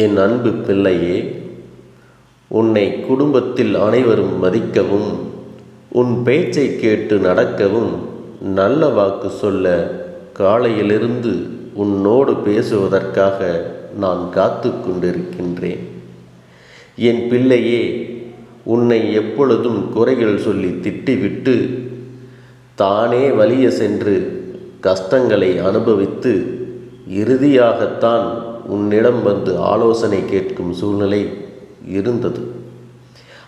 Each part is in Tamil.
என் அன்பு பிள்ளையே உன்னை குடும்பத்தில் அனைவரும் மதிக்கவும் உன் பேச்சை கேட்டு நடக்கவும் நல்ல வாக்கு சொல்ல காலையிலிருந்து உன்னோடு பேசுவதற்காக நான் காத்து கொண்டிருக்கின்றேன். என் பிள்ளையே உன்னை எப்பொழுதும் குறைகள் சொல்லி திட்டிவிட்டு தானே வலிய சென்று கஷ்டங்களை அனுபவித்து இறுதியாகத்தான் உன்னிடம் வந்து ஆலோசனை கேட்கும் சூழ்நிலை இருந்தது.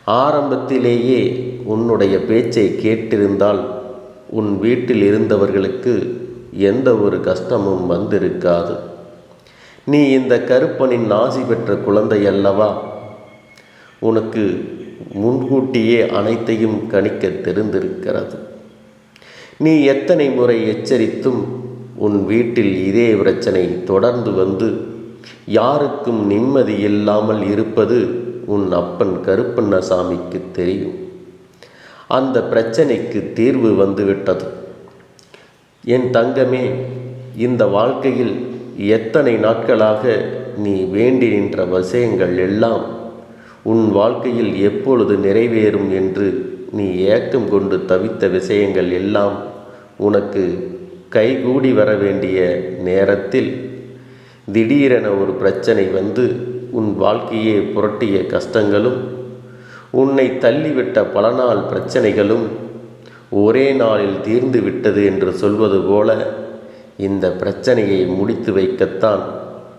ஆரம்பத்திலேயே உன்னுடைய பேச்சை கேட்டிருந்தால் உன் வீட்டில் இருந்தவர்களுக்கு எந்த ஒரு கஷ்டமும் வந்திருக்காது. நீ இந்த கருப்பனின் நாசி பெற்ற குழந்தை அல்லவா? உனக்கு முன்கூட்டியே அனைத்தையும் கணிக்க தெரிந்திருக்கிறது. நீ எத்தனை முறை எச்சரித்தும் உன் வீட்டில் இதே பிரச்சனை தொடர்ந்து வந்து யாருக்கும் நிம்மதி இல்லாமல் இருப்பது உன் அப்பன் கருப்பண்ணசாமிக்கு தெரியும். அந்த பிரச்சனைக்கு தீர்வு வந்துவிட்டது. என் தங்கமே இந்த வாழ்க்கையில் எத்தனை நாட்களாக நீ வேண்டி நின்ற விஷயங்கள் எல்லாம் உன் வாழ்க்கையில் எப்பொழுது நிறைவேறும் என்று நீ ஏக்கம் கொண்டு தவித்த விஷயங்கள் எல்லாம் உனக்கு கைகூடி வர வேண்டிய நேரத்தில் திடீரென ஒரு பிரச்சனை வந்து உன் வாழ்க்கையே புரட்டிய கஷ்டங்களும் உன்னை தள்ளிவிட்ட பல நாள் பிரச்சனைகளும் ஒரே நாளில் தீர்ந்து விட்டது என்று சொல்வது போல இந்த பிரச்சனையை முடித்து வைக்கத்தான்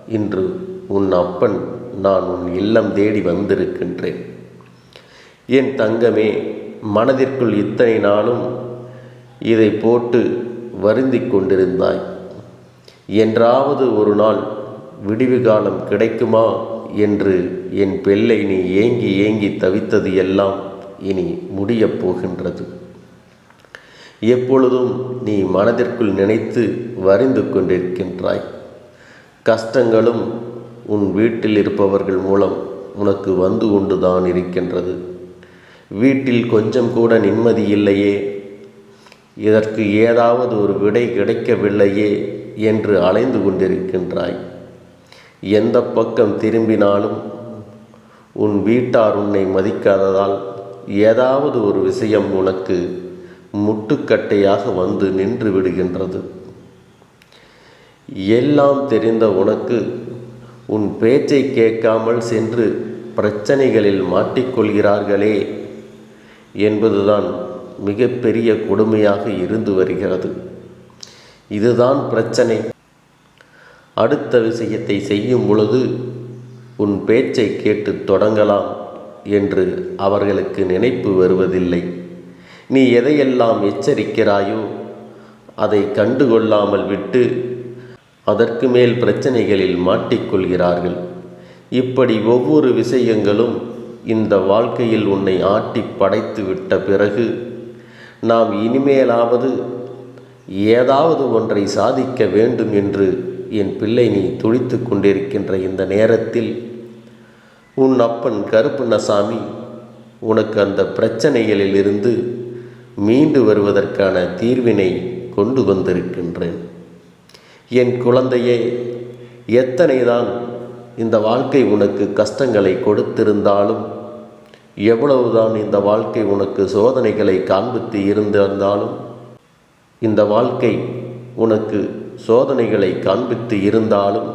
இன்று உன் அப்பன் நான் உன் இல்லம் தேடி வந்திருக்கின்றேன். என் தங்கமே மனதிற்குள் இத்தனை நாளும் இதை போட்டு வருந்தி கொண்டிருந்தாய். என்றாவது ஒரு நாள் விடிவு காலம் கிடைக்குமா என்று என் பெல்லை நீ ஏங்கி ஏங்கி தவித்தது எல்லாம் இனி முடியப் போகின்றது. எப்பொழுதும் நீ மனதிற்குள் நினைத்து வரிந்து கொண்டிருக்கின்றாய். கஷ்டங்களும் உன் வீட்டில் இருப்பவர்கள் மூலம் உனக்கு வந்து கொண்டுதான் இருக்கின்றது. வீட்டில் கொஞ்சம் கூட நிம்மதி இல்லையே. இதற்கு ஏதாவது ஒரு விடை கிடைக்கவில்லையே என்று அலைந்து கொண்டிருக்கின்றாய். எந்த பக்கம் திரும்பினாலும் உன் வீட்டார் உன்னை மதிக்காததால் ஏதாவது ஒரு விஷயம் உனக்கு முட்டுக்கட்டையாக வந்து நின்று விடுகின்றது. எல்லாம் தெரிந்த உனக்கு உன் பேச்சை கேட்காமல் சென்று பிரச்சனைகளில் மாட்டிக்கொள்கிறார்களே என்பதுதான் மிகப்பெரிய கொடுமையாக இருந்து வருகிறது. இதுதான் பிரச்சனை. அடுத்த விஷயத்தை செய்யும் பொழுது உன் பேச்சை கேட்டு தொடங்கலாம் என்று அவர்களுக்கு நினைப்பு வருவதில்லை. நீ எதையெல்லாம் எச்சரிக்கிறாயோ அதை கண்டுகொள்ளாமல் விட்டு அதற்கு மேல் பிரச்சனைகளில் மாட்டிக்கொள்கிறார்கள் இப்படி ஒவ்வொரு விஷயங்களும் இந்த வாழ்க்கையில் உன்னை ஆட்டி படைத்து விட்ட பிறகு நாம் இனிமேலாவது ஏதாவது ஒன்றை சாதிக்க வேண்டும் என்று என் பிள்ளை நீ துடித்து கொண்டிருக்கின்ற இந்த நேரத்தில் உன் அப்பன் கருப்பண்ணசாமி உனக்கு அந்த பிரச்சனைகளிலிருந்து மீண்டு வருவதற்கான தீர்வினை கொண்டு வந்திருக்கின்றேன். என் குழந்தையே எத்தனைதான் இந்த வாழ்க்கை உனக்கு கஷ்டங்களை கொடுத்திருந்தாலும் எவ்வளவுதான் இந்த வாழ்க்கை உனக்கு சோதனைகளை காண்பித்து இருந்திருந்தாலும் இந்த வாழ்க்கை உனக்கு சோதனைகளை காண்பித்து இருந்தாலும்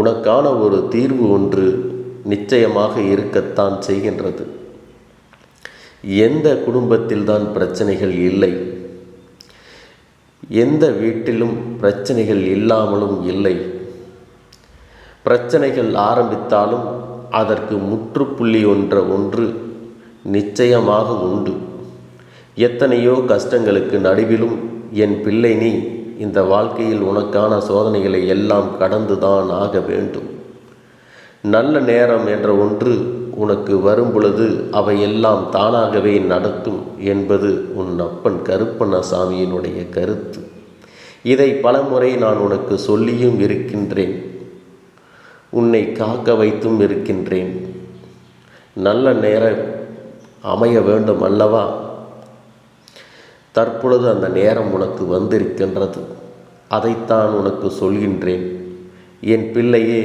உனக்கான ஒரு தீர்வு ஒன்று நிச்சயமாக இருக்கத்தான் செய்கின்றது. எந்த குடும்பத்தில்தான் பிரச்சனைகள் இல்லை எந்த வீட்டிலும் பிரச்சனைகள் இல்லாமலும் இல்லை பிரச்சனைகள் ஆரம்பித்தாலும் அதற்கு முற்றுப்புள்ளி ஒன்ற ஒன்று நிச்சயமாக உண்டு. எத்தனையோ கஷ்டங்களுக்கு நடுவிலும் என் பிள்ளை நீ இந்த வாழ்க்கையில் உனக்கான சோதனைகளை எல்லாம் கடந்துதான் ஆக வேண்டும். நல்ல நேரம் என்ற ஒன்று உனக்கு வரும் பொழுது அவையெல்லாம் தானாகவே நடக்கும் என்பது உன் அப்பன் கருப்பண்ணசாமியினுடைய கருத்து. இதை பலமுறை நான் உனக்கு சொல்லியும் இருக்கின்றேன். உன்னை காக்க வைத்தும் இருக்கின்றேன். நல்ல நேரம் அமைய வேண்டும் அல்லவா? தற்பொழுது அந்த நேரம் உனக்கு வந்திருக்கின்றது. அதைத்தான் உனக்கு சொல்கின்றேன். என் பிள்ளையே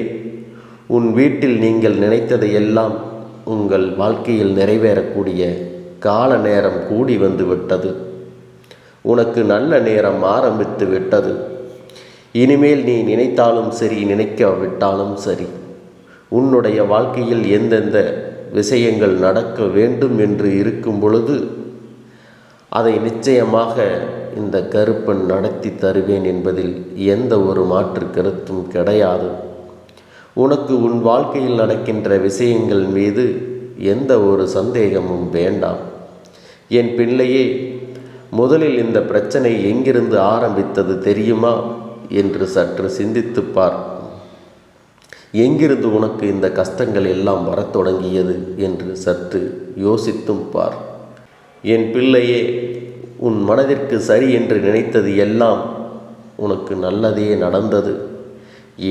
உன் வீட்டில் நீங்கள் நினைத்ததையெல்லாம் உங்கள் வாழ்க்கையில் நிறைவேறக்கூடிய கால நேரம் கூடி வந்து விட்டது. உனக்கு நல்ல நேரம் ஆரம்பித்து விட்டது. இனிமேல் நீ நினைத்தாலும் சரி நினைக்காவிட்டாலும் சரி உன்னுடைய வாழ்க்கையில் எந்தெந்த விஷயங்கள் நடக்க வேண்டும் என்று இருக்கும் பொழுது அதை நிச்சயமாக இந்த கருப்பன் நடத்தி தருவேன் என்பதில் எந்த ஒரு மாற்று கருத்தும் கிடையாது. உனக்கு உன் வாழ்க்கையில் நடக்கின்ற விஷயங்கள் மீது எந்த ஒரு சந்தேகமும் வேண்டாம். என் பிள்ளையே முதலில் இந்த பிரச்சனை எங்கிருந்து ஆரம்பித்தது தெரியுமா என்று சற்று சிந்தித்துப் பார். எங்கிருந்து உனக்கு இந்த கஷ்டங்கள் எல்லாம் வரத் தொடங்கியது என்று சற்று யோசித்தும் பார். என் பிள்ளையே உன் மனதிற்கு சரி என்று நினைத்தது எல்லாம் உனக்கு நல்லதே நடந்தது.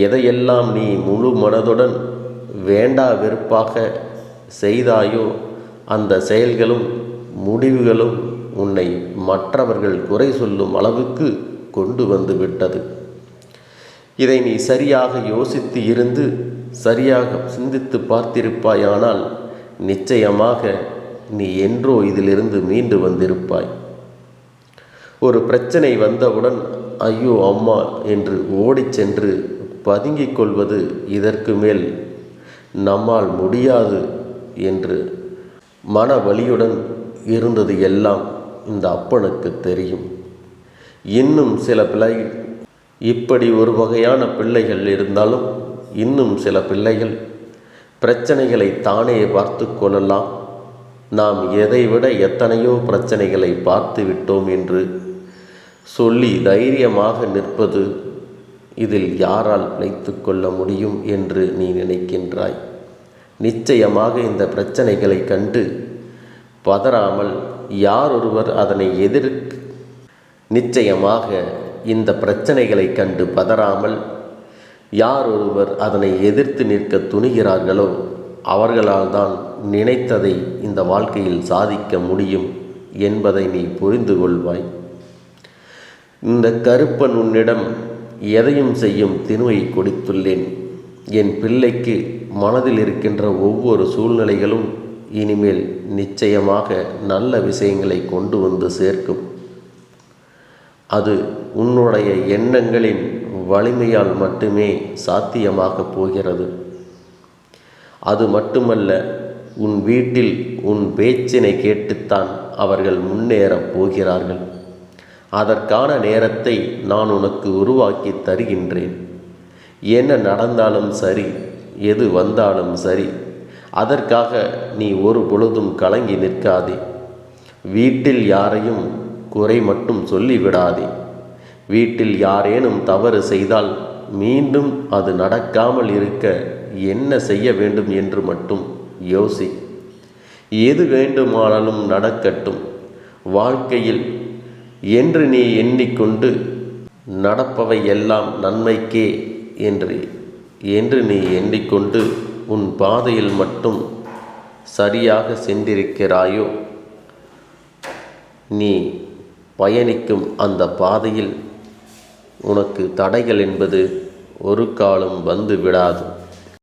எதையெல்லாம் நீ முழு மனதுடன் வேண்டா வெறுப்பாக செய்தாயோ அந்த செயல்களும் முடிவுகளும் உன்னை மற்றவர்கள் குறை சொல்லும் அளவுக்கு கொண்டு வந்து விட்டது. இதை நீ சரியாக யோசித்து இருந்து சரியாக சிந்தித்து பார்த்திருப்பாயானால் நிச்சயமாக நீ என்றோ இதிலிருந்து மீண்டு வந்திருப்பாய். ஒரு பிரச்சனை வந்தவுடன் ஐயோ அம்மா என்று ஓடிச் சென்று பதுங்கிக் கொள்வது இதற்கு மேல் நம்மால் முடியாது என்று மன வலியுடன் இருந்தது எல்லாம் இந்த அப்பனுக்கு தெரியும். இன்னும் சில பிள்ளை இப்படி ஒரு வகையான பிள்ளைகள் இருந்தாலும் இன்னும் சில பிள்ளைகள் பிரச்சனைகளை தானே பார்த்து கொள்ளலாம். நாம் எதைவிட எத்தனையோ பிரச்சனைகளை பார்த்து விட்டோம் என்று சொல்லி தைரியமாக நிற்பது இதில் யாரால் பிழைத்து கொள்ள முடியும் என்று நீ நினைக்கின்றாய். நிச்சயமாக இந்த பிரச்சனைகளை கண்டு பதறாமல் யார் ஒருவர் அதனை எதிர் நிச்சயமாக இந்த பிரச்சனைகளை கண்டு பதறாமல் யார் ஒருவர் அதனை எதிர்த்து நிற்க துணிகிறார்களோ அவர்களால் தான் நினைத்ததை இந்த வாழ்க்கையில் சாதிக்க முடியும் என்பதை நீ புரிந்து கொள்வாய். இந்த கருப்பன் உன்னிடம் எதையும் செய்யும் திணுவை கொடுத்துள்ளேன். என் பிள்ளைக்கு மனதில் இருக்கின்ற ஒவ்வொரு சூழ்நிலைகளும் இனிமேல் நிச்சயமாக நல்ல விஷயங்களை கொண்டு வந்து சேர்க்கும். அது உன்னுடைய எண்ணங்களின் வலிமையால் மட்டுமே சாத்தியமாகப் போகிறது. அது மட்டுமல்ல உன் வீட்டில் உன் பேச்சினை கேட்டுத்தான் அவர்கள் முன்னேறப் போகிறார்கள். அதற்கான நேரத்தை நான் உனக்கு உருவாக்கி தருகின்றேன். என்ன நடந்தாலும் சரி எது வந்தாலும் சரி அதற்காக நீ ஒரு பொழுதும் கலங்கி நிற்காதே. வீட்டில் யாரையும் குறை மட்டும் சொல்லிவிடாதே. வீட்டில் யாரேனும் தவறு செய்தால் மீண்டும் அது நடக்காமல் இருக்க என்ன செய்ய வேண்டும் என்று மட்டும் யோசி. எது வேண்டுமானாலும் நடக்கட்டும். வாழ்க்கையில் என்று நீ எண்ணிக்கொண்டு நடப்பவை எல்லாம் நன்மைக்கே என்று என்று நீ எண்ணிக்கொண்டு உன் பாதையில் மட்டும் சரியாக சென்றிருக்கிறாயோ? நீ பயணிக்கும் அந்த பாதையில் உனக்கு தடைகள் என்பது ஒரு காலம் வந்து விடாது.